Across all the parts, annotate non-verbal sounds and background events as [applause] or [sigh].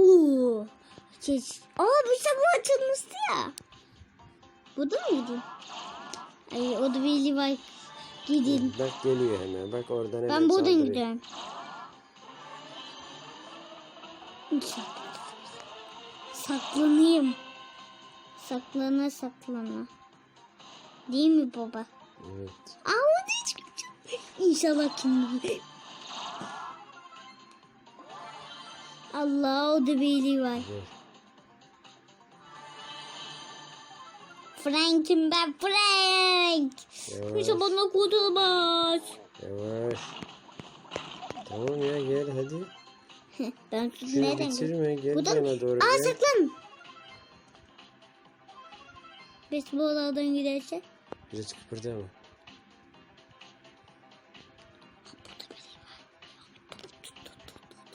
Oo. Geç. Aa bir sabah açılmıştı ya. Bu da mıydı? Ay o da bir Levi. Gidin. Bak geliyor hemen. Bak oradan hemen Ben buradan saldırıyor. gidiyorum. Saklanayım. Saklana saklana. Değil mi baba? Evet. Aa o da hiç İnşallah kim Allah o da bir var. Dur. Frank'im ben Frank. Kimse bana kurtulamaz. Yavaş. Tamam ya gel hadi. [laughs] ben Şunu nereden bitirme. Gel Buradan- bana doğru Aa saklan. Biz bu odadan gidersek. Biraz kıpırdama.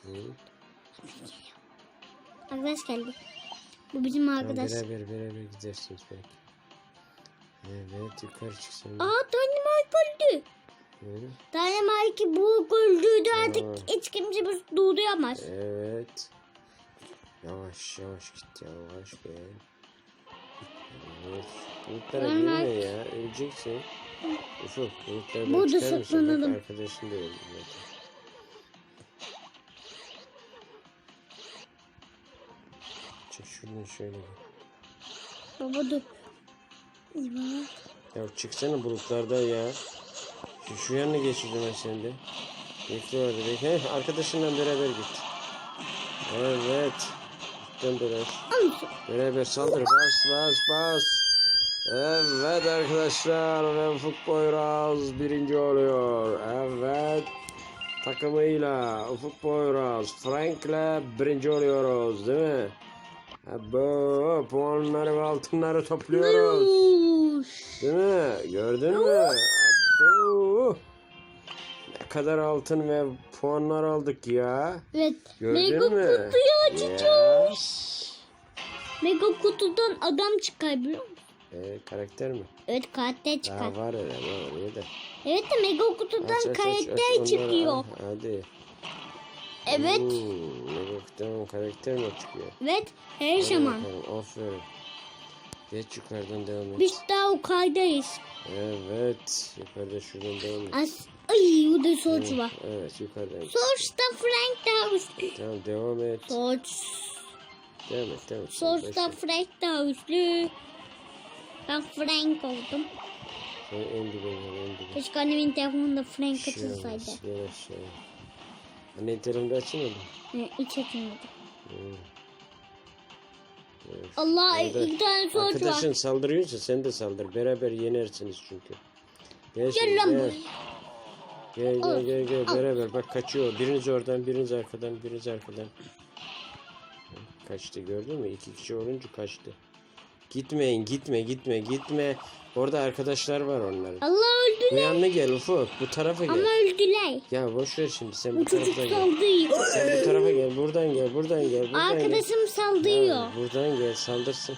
Hı. Arkadaş geldi. Bu bizim Tamam, arkadaş. beraber beraber gidersiniz belki. Evet yukarı çıksın. Aa Dynamite öldü. Hı. Dynamite bu öldürdü artık Tamam. hiç kimse bizi durduramaz. Evet. Yavaş yavaş git yavaş gel. Evet. Bulutlara Ben girme ya. Öleceksin. Ufuk bulutlardan Burada çıkar mısın? Bak arkadaşın da öldü zaten. Çık şuradan şöyle. Baba dur. İyi Ya çıksana bulutlardan ya. Şu, şu yanına geç o zaman sen de. Bekle orada bekle. Heh, arkadaşınla beraber git. Evet. Dön dolaş. Beraber saldır. Bas bas bas. Evet arkadaşlar. Ve Ufuk Boyraz birinci oluyor. Evet. Takımıyla Ufuk Boyraz, Frank'le birinci oluyoruz değil mi? Bu puanları ve altınları topluyoruz. Değil mi? Gördün mü? Abo. Ne kadar altın ve puanlar aldık ya. Evet. Gördün Mega mü? kutuyu açacağız. Mega kutudan adam çıkar biliyor musun? Ee, karakter mi? Evet karakter çıkar. Daha var öyle var oraya da. Evet de mega kutudan Aç, aç, aç, aç karakter onları, çıkıyor. al. Hadi. Evet. Hmm, karakter mi çıkıyor? Evet her Hadi zaman. bakalım, Aferin. Geç yukarıdan devam et. Biz daha yukarıdayız. Evet. Yukarıda şuradan devam et. As Ay bu da soç var. Evet yukarıdan. Soçta Frank daha üstlü. Tamam devam et. Soç. Devam et devam et. Soçta Frank daha üstlü. Ben Frank oldum. Sen en dibe gel en dibe. Keşke annemin telefonunda Frank Şey açılsaydı. olmaz, Gel aşağı. Anne telefonda açılmadı. Ee, hiç açılmadı. Hmm. Evet. Allah Orada iki tane Arkadaşın var. saldırıyorsa sen de saldır. Beraber yenersiniz çünkü. Gel, Gel lan gel. buraya. Gel gel gel gel al. beraber bak kaçıyor. Biriniz oradan biriniz arkadan biriniz arkadan. Kaçtı gördün mü? İki kişi olunca kaçtı. Gitmeyin gitme gitme gitme. Orada arkadaşlar var onların. Allah Bu öldüler. yanına gel Ufuk. Bu tarafa Ama gel. öldüler. Ya boş ver şimdi sen bu Bu çocuk tarafa gel. saldırıyor. Sen bu tarafa gel. Buradan gel. Buradan gel. Buradan gel. Arkadaşım saldırıyor. Ha, buradan gel saldırsın.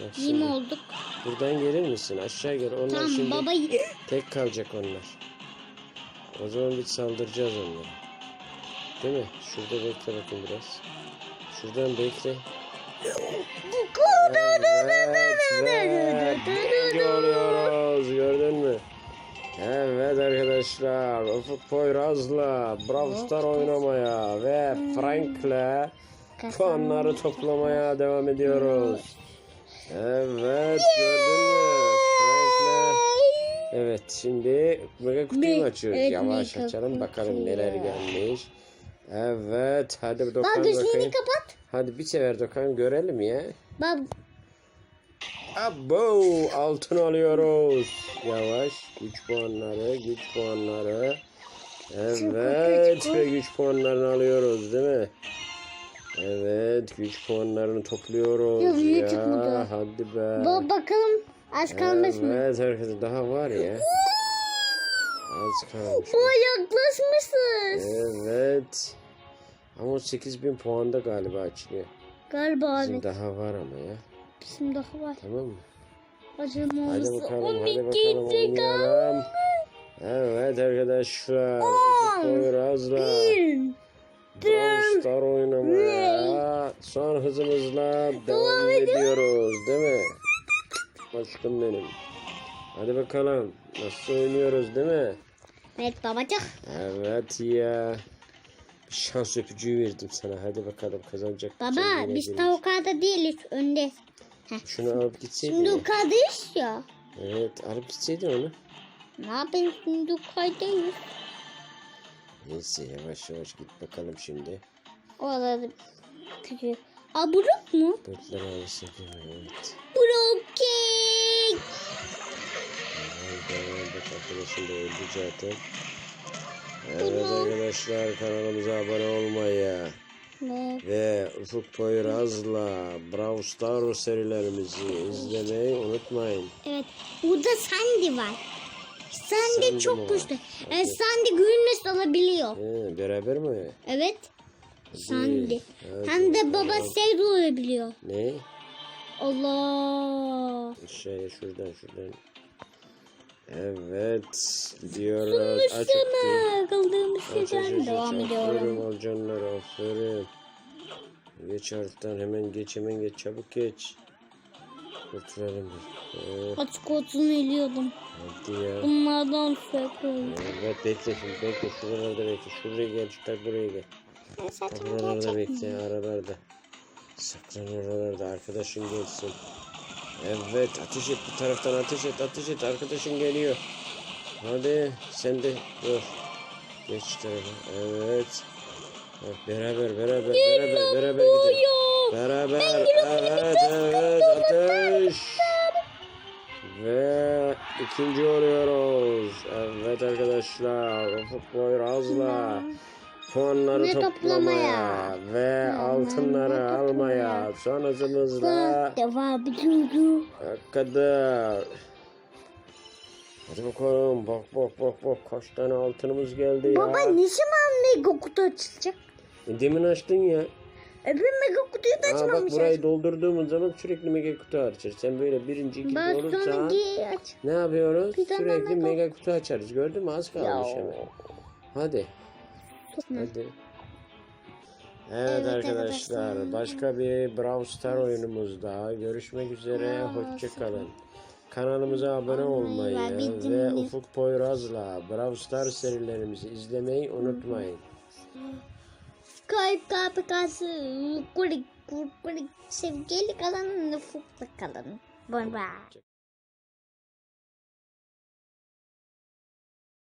Bak şimdi, olduk. buradan gelir misin? Aşağı gel. Onlar Tamam şimdi baba. tek kalacak onlar. O zaman biz saldıracağız onlara. Değil mi? Şurada bekle bakın biraz. Şuradan bekle. Evet, ve birinci oluyoruz. Gördün mü? Evet arkadaşlar. Ufuk Poyraz'la Brawl Star oynamaya ve Frank'le puanları toplamaya devam ediyoruz. Evet gördün mü? Frank'le Evet şimdi mega kutuyu açıyoruz? evet, Yavaş açalım bakalım neler gelmiş. Evet hadi Dokan Bak bakayım. kapat. Hadi bir sefer Dokan görelim ya. Bak Abo altın alıyoruz. Yavaş güç puanları güç puanları. Evet ve güç puanlarını alıyoruz değil mi? Evet güç puanlarını topluyoruz Yok, ya. çıkmadı. Hadi be. bak bakalım. Az kalmış mı? Evet arkadaşlar daha var ya. Az kalmış. O yaklaşmışsınız. Evet. Ama 8000 puanda galiba açılıyor. Galiba Bizim evet. daha var ama ya. Bizim daha var. Tamam mı? Acaba Hadi bakalım, hadi 12 bakalım oynayalım. Evet arkadaşlar. Poyraz'la. Bir. Brawl Star oynamaya son hızımızla devam ediyoruz değil mi? Aşkım benim. Hadi bakalım. Nasıl oynuyoruz değil mi? Evet babacık. Evet ya. Şans öpücüğü verdim sana. Hadi bakalım kazanacak. Baba biz gelin. tavukada değiliz önde. Şunu alıp gitseydin. Şimdi ya. yukarıdayız ya. Evet alıp gitseydin onu. Ne yapayım şimdi yukarıdayız. Neyse yavaş yavaş git bakalım şimdi. Orada küçük. Aa buruk mu? Değil mi? Evet. Broken. Evet, bak arkadaşım da öldü zaten. Evet arkadaşlar kanalımıza abone olmayı Ne? ve Ufuk Poyraz'la Brawl Stars serilerimizi izlemeyi unutmayın. Evet. Burada Sandy var. Sandy, Sandy çok güçlü. Evet Sandy Gülmes alabiliyor. He, beraber mi? Evet. Sandy. Hadi Hem de baba sevdi olabiliyor. Ne? Allah. Aşağıya şuradan şuradan. Evet. Gidiyoruz. Aç aç. Sana aç. devam Aferin ediyorum. olcanlar aferin. Geç harften hemen geç hemen geç çabuk geç. Kurtulalım. Oh, Açık olsun eliyordum. hadi ya. Bunlardan sakın. Evet bekle şimdi bekle şuralarda bekle. Şuraya gel çıkar buraya gel. Buralarda bekle aralarda. Saklan oralarda arkadaşın gelsin. Evet ateş et bu taraftan ateş et ateş et arkadaşın geliyor. Hadi sen de dur. Geç tarafa. Evet. Bak, beraber beraber beraber beraber gidelim. Beraber evet evet ateş. Ve ikinci oluyoruz. Evet arkadaşlar Ufuk Boyraz'la puanları Ne toplamaya ve altınları almaya son hızımızla Devam ediyordu. kadar. Hadi bakalım bak bak bak bak kaç tane altınımız geldi ya. Baba ne zaman mega kutu açılacak? E, Demin açtın ya. Öbür mega kutuyu da Aa, bak burayı doldurduğumuz zaman sürekli mega kutu açar. Sen böyle birinci ikinci Ben geri aç. ne yapıyoruz? Bir Sürekli mega- mega kutu açarız. Gördün mü? Az kalmış Ya. hemen. Hadi. Hadi. Evet, Evet arkadaşlar arkadaşlar. başka bir Brawl Star oyunumuzda görüşmek üzere hoşça kalın. Kanalımıza abone olmayı ve Ufuk Poyraz'la Brawl Star serilerimizi izlemeyi unutmayın. Kalp kalsı. Kurik kurik. Sevgili kalın. Nufukla kalın. Bye bye.